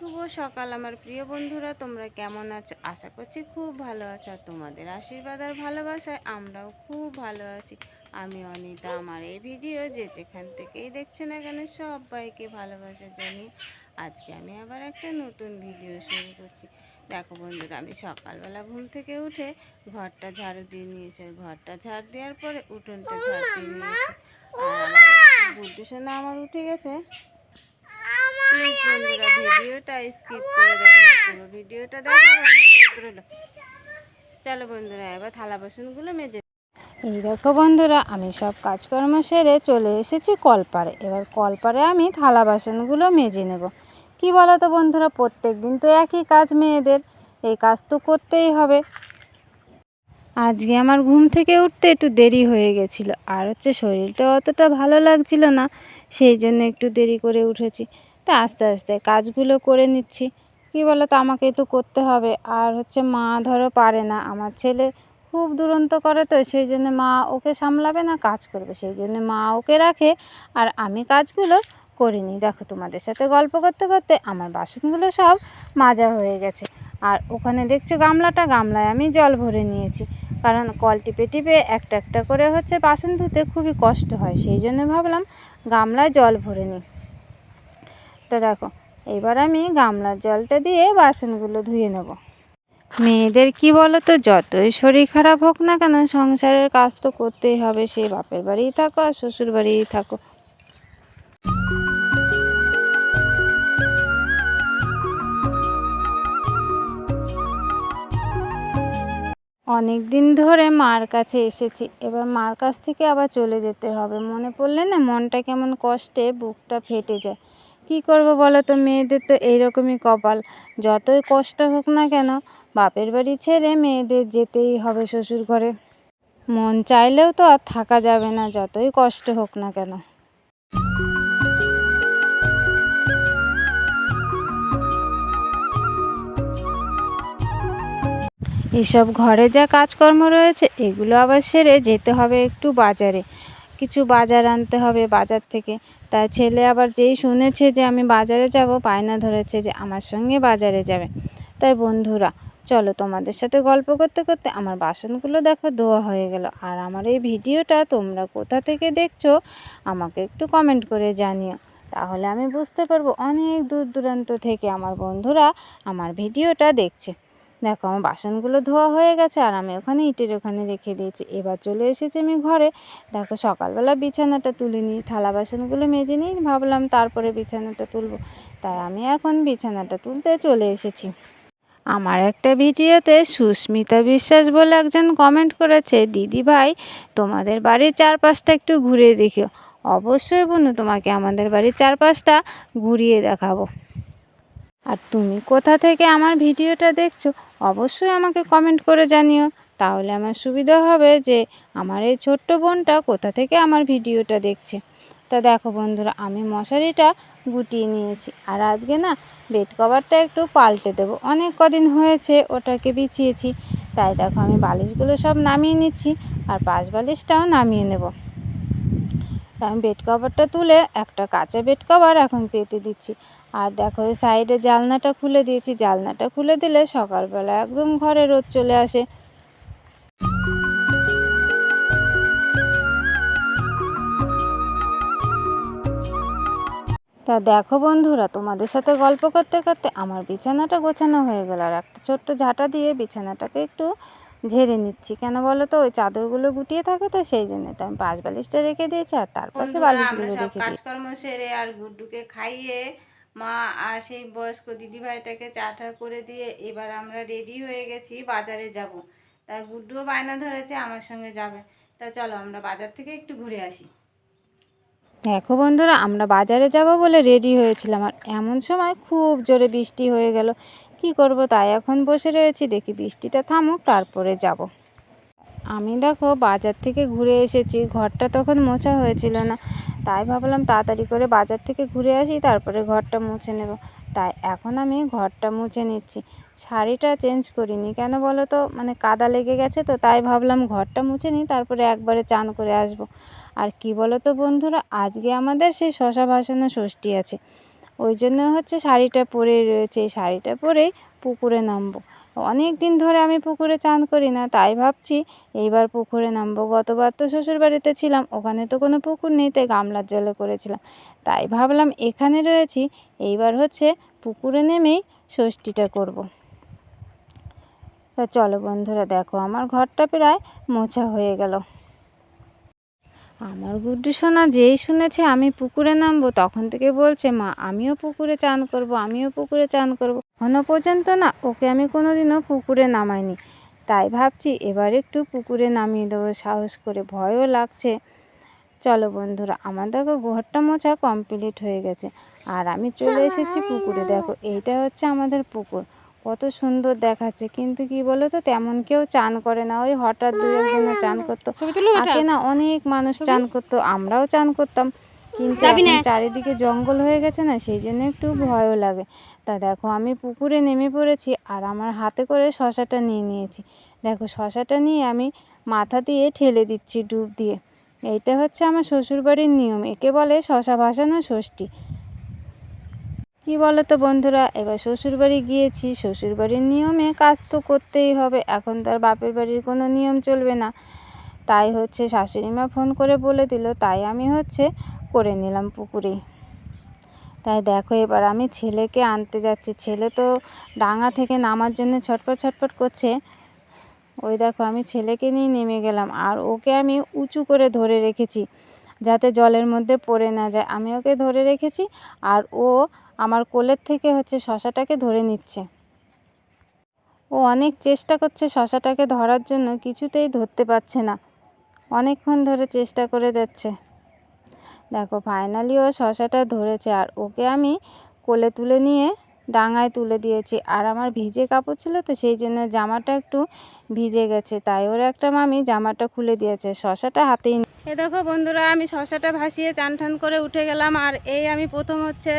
শুভ সকাল আমার প্রিয় বন্ধুরা তোমরা কেমন আছো? আশা করছি খুব ভালো আছো আর তোমাদের আশীর্বাদ আর ভালোবাসায় আমরাও খুব ভালো আছি। আমি অনিতা আমার এই ভিডিও যে যেখান থেকেই দেখছ না কেন সবাইকে ভালোবাসা জানিয়ে আজকে আমি আবার একটা নতুন ভিডিও শুরু করছি। দেখো বন্ধুরা আমি সকালবেলা ঘুম থেকে উঠে ঘরটা ঝাড়ু দিয়ে নিয়েছি আর ঘরটা ঝাড় দেওয়ার পরে উঠোনটা ঝাড় দিয়ে নিয়েছি। আর সোনা আমার উঠে গেছে। প্লিজ বন্ধুরা ভিডিওটা স্কিপ করে দেখো পুরো ভিডিওটা দেখো অনুরোধ রইল। চলো বন্ধুরা এবার থালা বাসনগুলো মেজে এই দেখো বন্ধুরা আমি সব কাজকর্ম সেরে চলে এসেছি কলপারে। এবার কলপারে আমি থালা বাসনগুলো মেজে নেব। কি বলো তো বন্ধুরা প্রত্যেক দিন তো একই কাজ মেয়েদের এই কাজ তো করতেই হবে। আজকে আমার ঘুম থেকে উঠতে একটু দেরি হয়ে গেছিল আর হচ্ছে শরীরটা অতটা ভালো লাগছিল না সেই জন্য একটু দেরি করে উঠেছি। তা আস্তে আস্তে কাজগুলো করে নিচ্ছি। কী বলো তো আমাকে তো করতে হবে। আর হচ্ছে মা ধরো পারে না। আমার ছেলে খুব দুরন্ত করে তো, সেই জন্য মা ওকে সামলাবে না, কাজ করবে। সেই জন্য মা ওকে রাখে। আর আমি কাজগুলো করিনি দেখো, তোমাদের সাথে গল্প করতে করতে আমার বাসনগুলো সব মাজা হয়ে গেছে। আর ওখানে দেখছ গামলাটা? গামলায় আমি জল ভরে নিয়েছি। কারণ কল টিপে টিপে একটা একটা করে হচ্ছে বাসন ধুতে খুবই কষ্ট হয়। সেই জন্য ভাবলাম গামলায় জল ভরে নিই। তো দেখো এবার আমি গামলার জলটা দিয়ে বাসনগুলো ধুয়ে নেব। মেয়েদের কি বলো তো যতই শরীর খারাপ হোক না কেন, সংসারের কাজ তো করতেই হবে, সে বাপের বাড়িই থাকো আর শ্বশুর বাড়িই থাকো। অনেক দিন ধরে মার কাছে এসেছি, এবার মার কাছ থেকে আবার চলে যেতে হবে। মনে পড়লে না মনটা কেমন কষ্টে বুকটা ফেটে যায়। কি করব বলো তো? মেয়েদের তো এইরকমই কপাল। যতই কষ্ট হোক না কেন, বাপের বাড়ি ছেড়ে মেয়েদের যেতেই হবে শ্বশুর ঘরে মন চাইলেও তো আর থাকা যাবে না, যতই কষ্ট হোক না কেন। এসব ঘরে যা কাজকর্ম রয়েছে, এগুলো আবার সেরে যেতে হবে একটু বাজারে। কিছু বাজার আনতে হবে বাজার থেকে। তা ছেলে আবার যেই শুনেছে যে আমি বাজারে যাব, বায়না ধরেছে যে আমার সঙ্গে বাজারে যাবে। তাই বন্ধুরা, চলো তোমাদের সাথে গল্প করতে করতে আমার বাসনগুলো দেখো, ধোয়া হয়ে গেল। আর আমার এই ভিডিওটা তোমরা কোথা থেকে দেখছ, আমাকে একটু কমেন্ট করে জানিও। তাহলে আমি বুঝতে পারব অনেক দূর দূরান্ত থেকে আমার বন্ধুরা আমার ভিডিওটা দেখছে। দেখো, আমার বাসনগুলো ধোয়া হয়ে গেছে আর আমি ওখানে ইটের ওখানে রেখে দিয়েছি। এবার চলে এসেছি আমি ঘরে। দেখো, সকালবেলা বিছানাটা তুলে নিই থালা বাসনগুলো মেজে নিই ভাবলাম তারপরে বিছানাটা তুলবো। তাই আমি এখন বিছানাটা তুলতে চলে এসেছি। আমার একটা ভিডিওতে সুস্মিতা বিশ্বাস বলে একজন কমেন্ট করেছে, দিদি ভাই, তোমাদের বাড়ির চারপাশটা একটু ঘুরে দেখিও। অবশ্যই বন্ধু, তোমাকে আমাদের বাড়ির চারপাশটা ঘুরিয়ে দেখাবো। আর তুমি কোথা থেকে আমার ভিডিওটা দেখছ, অবশ্যই আমাকে কমেন্ট করে জানিও। তাহলে আমার সুবিধা হবে যে আমার এই ছোট্ট বোনটা কোথা থেকে আমার ভিডিওটা দেখছে। তা দেখো বন্ধুরা, আমি মশারিটা গুটিয়ে নিয়েছি। আর আজকে না বেড কভারটা একটু পাল্টে দেবো। অনেক কদিন হয়েছে ওটাকে বিছিয়েছি। তাই দেখো আমি বালিশগুলো সব নামিয়ে নিচ্ছি আর পাশ বালিশটাও নামিয়ে নেব। আমি বেড কভারটা তুলে একটা কাঁচা বেড কভার এখন পেতে দিচ্ছি। আর দেখো এই সাইডে জালনাটা খুলে দিয়েছি। জালনাটা খুলে দিলে সকালবেলা একদম ঘরে রোদ চলে আসে। তা দেখো বন্ধুরা তোমাদের সাথে গল্প করতে করতে আমার বিছানাটা গোছানো হয়ে গেল। আর একটা ছোট্ট ঝাঁটা দিয়ে বিছানাটাকে একটু ঝেড়ে নিচ্ছি। কেন বলো তো? ওই চাদরগুলো গুটিয়ে থাকে তো সেই জন্য। তো আমি পাঁচ বালিশটা রেখে দিয়েছি আর তার পাশে বালিশগুলো রেখে দিয়েছি। কাজকর্ম সেরে আর গুড্ডুকে খাইয়ে মা আর সেই বয়স্ক দিদিভাইটাকে চাটা করে দিয়ে এবার আমরা রেডি হয়ে গেছি বাজারে যাব। তা গুড্ডুও বায়না ধরেছে, আমার সঙ্গে যাবে। তা চলো আমরা বাজার থেকে একটু ঘুরে আসি। দেখো বন্ধুরা, আমরা বাজারে যাব বলে রেডি হয়েছিলাম আর এমন সময় খুব জোরে বৃষ্টি হয়ে গেল। কি করব তাই এখন বসে রয়েছি, দেখি বৃষ্টিটা থামুক, তারপরে যাব। আমি দেখো বাজার থেকে ঘুরে এসেছি, ঘরটা তখন মোছা হয়েছিল না। তাই ভাবলাম তাড়াতাড়ি করে বাজার থেকে ঘুরে আসি, তারপরে ঘরটা মুছে নেব। তাই এখন আমি ঘরটা মুছে নিচ্ছি। শাড়িটা চেঞ্জ করিনি। কেন বলো তো? মানে কাদা লেগে গেছে তো, তাই ভাবলাম ঘরটা মুছে নিই, তারপরে একবারে চান করে আসব। আর কি বলো তো বন্ধুরা, আজকে আমাদের সেই শশা ভাসানো ষষ্ঠী আছে। ওই জন্য হচ্ছে শাড়িটা পরেই রয়েছে। এই শাড়িটা পরেই পুকুরে নামবো। অনেক দিন ধরে আমি পুকুরে চান করি না, তাই ভাবছি এইবার পুকুরে নামবো। গতবার তো শ্বশুর বাড়িতে ছিলাম, ওখানে তো কোনো পুকুর নেই, তাই গামলার জলে করেছিলাম তাই ভাবলাম এখানে রয়েছি, এইবার হচ্ছে পুকুরে নেমেই ষষ্ঠীটা করব। তা চলো বন্ধুরা, দেখো আমার ঘরটা প্রায় মোছা হয়ে গেল। আমার গুড্ডু সোনা যেই শুনেছে আমি পুকুরে নামবো, তখন থেকে বলছে, মা, আমিও পুকুরে চান করব, আমিও পুকুরে চান করব। এখনও পর্যন্ত না ওকে আমি কোনোদিনও পুকুরে নামাইনি। তাই ভাবছি এবার একটু পুকুরে নামিয়ে দেবো সাহস করে ভয়ও লাগছে। চলো বন্ধুরা আমার দেখো ঘরটা মোছা কমপ্লিট হয়ে গেছে। আর আমি চলে এসেছি পুকুরে। দেখো এইটা হচ্ছে আমাদের পুকুর। কত সুন্দর দেখাচ্ছে কিন্তু কি বলো তো তেমন কেউ চান করে না। ওই হঠাৎ দু একজন চান করতো। আগে না অনেক মানুষ চান করতো আমরাও চান করতাম। কিন্তু চারিদিকে জঙ্গল হয়ে গেছে না সেই জন্য একটু ভয়ও লাগে। তা দেখো আমি পুকুরে নেমে পড়েছি আর আমার হাতে করে শশাটা নিয়ে নিয়েছি। দেখো শশাটা নিয়ে আমি মাথা দিয়ে ঠেলে দিচ্ছি ডুব দিয়ে। এইটা হচ্ছে আমার শ্বশুরবাড়ির নিয়ম। একে বলে শশা ভাসানো ষষ্ঠী। কি বলো তো বন্ধুরা এবার শ্বশুরবাড়ি গিয়েছি। শ্বশুরবাড়ির নিয়মে কাজ তো করতেই হবে। এখন তার বাপের বাড়ির কোনো নিয়ম চলবে না। তাই হচ্ছে শাশুড়ি মা ফোন করে বলে দিল তাই আমি হচ্ছে করে নিলাম পুকুরে। তাই দেখো এবার আমি ছেলেকে আনতে যাচ্ছি। ছেলে তো ডাঙা থেকে নামার জন্য ছটপট ছটপট করছে। ওই দেখো আমি ছেলেকে নিয়ে নেমে গেলাম আর ওকে আমি উঁচু করে ধরে রেখেছি যাতে জলের মধ্যে পড়ে না যায়। আমি ওকে ধরে রেখেছি আর ও আমার কোলের থেকে হচ্ছে শশাটাকে ধরে নিচ্ছে। ও অনেক চেষ্টা করছে শশাটাকে ধরার জন্য, কিছুতেই ধরতে পারছে না। অনেকক্ষণ ধরে চেষ্টা করে যাচ্ছে। দেখো ফাইনালি ও শশাটা ধরেছে আর ওকে আমি কোলে তুলে নিয়ে ডাঙায় তুলে দিয়েছি। আর আমার ভিজে কাপড় ছিল তো সেই জন্য জামাটা একটু ভিজে গেছে, তাই ওর একটা মামি জামাটা খুলে দিয়েছে, শশাটা হাতেই এ দেখো বন্ধুরা, আমি শশাটা ভাসিয়ে চান টান করে উঠে গেলাম আর এই আমি প্রথম হচ্ছে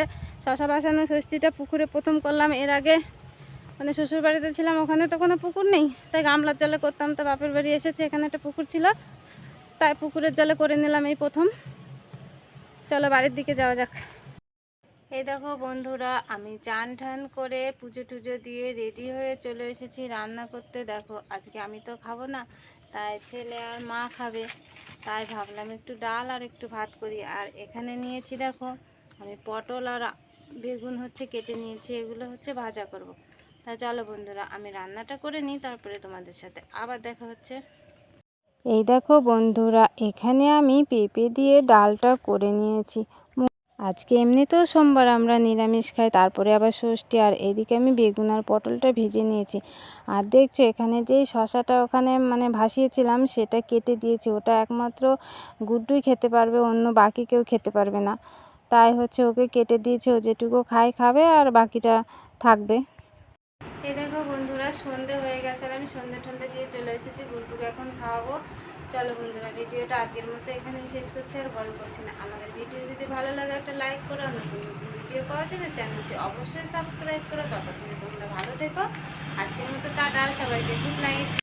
শশা ভাসানো ষষ্ঠীটা পুকুরে প্রথম করলাম। এর আগে মানে শ্বশুর বাড়িতে ছিলাম, ওখানে তো কোনো পুকুর নেই, তাই গামলার জলে করতাম তো বাপের বাড়ি এসেছে, এখানে একটা পুকুর ছিল, তাই পুকুরের জলে করে নিলাম এই প্রথম। চলো বাড়ির দিকে যাওয়া যাক। এই দেখো বন্ধুরা, আমি চান ঠান করে পুজো টুজো দিয়ে রেডি হয়ে চলে এসেছি রান্না করতে। দেখো, আজকে আমি তো খাব না, তাই ছেলে আর মা খাবে। তাই ভাবলাম একটু ডাল আর একটু ভাত করি। আর এখানে নিয়েছি দেখো, আমি পটল আর বেগুন হচ্ছে কেটে নিয়েছি, এগুলো হচ্ছে ভাজা করব। তা চলো বন্ধুরা, আমি রান্নাটা করে নিই, তারপরে তোমাদের সাথে আবার দেখা হচ্ছে। এই দেখো বন্ধুরা, এখানে আমি পেঁপে দিয়ে ডালটা করে নিয়েছি। আজকে এমনিতেও সোমবার আমরা নিরামিষ খাই, তারপরে আবার ষষ্ঠী, আর এদিকে আমি বেগুন আর পটলটা ভেজে নিয়েছি। আর দেখছ, এখানে যেই শশাটা ওখানে মানে ভাসিয়েছিলাম, সেটা কেটে দিয়েছি। ওটা একমাত্র গুড্ডুই খেতে পারবে, অন্য বাকি কেউ খেতে পারবে না। তাই হচ্ছে ওকে কেটে দিয়েছি, ও যেটুকু খায় খাবে, আর বাকিটা থাকবে। এই দেখো সন্ধে হয়ে গেছে আর আমি সন্ধে টন্ধে দিয়ে চলে এসেছি গুলটুকে এখন খাওয়াবো। চলো বন্ধুরা, ভিডিওটা আজকের মতো এখানেই শেষ করছি আর বড় করছি না। আমাদের ভিডিও যদি ভালো লাগে একটা লাইক করো নতুন নতুন ভিডিও পাওয়ার জন্য চ্যানেলটি অবশ্যই সাবস্ক্রাইব করো। ততক্ষণে তোমরা ভালো থেকো। আজকের মতো টাটা, সবাইকে গুড নাইট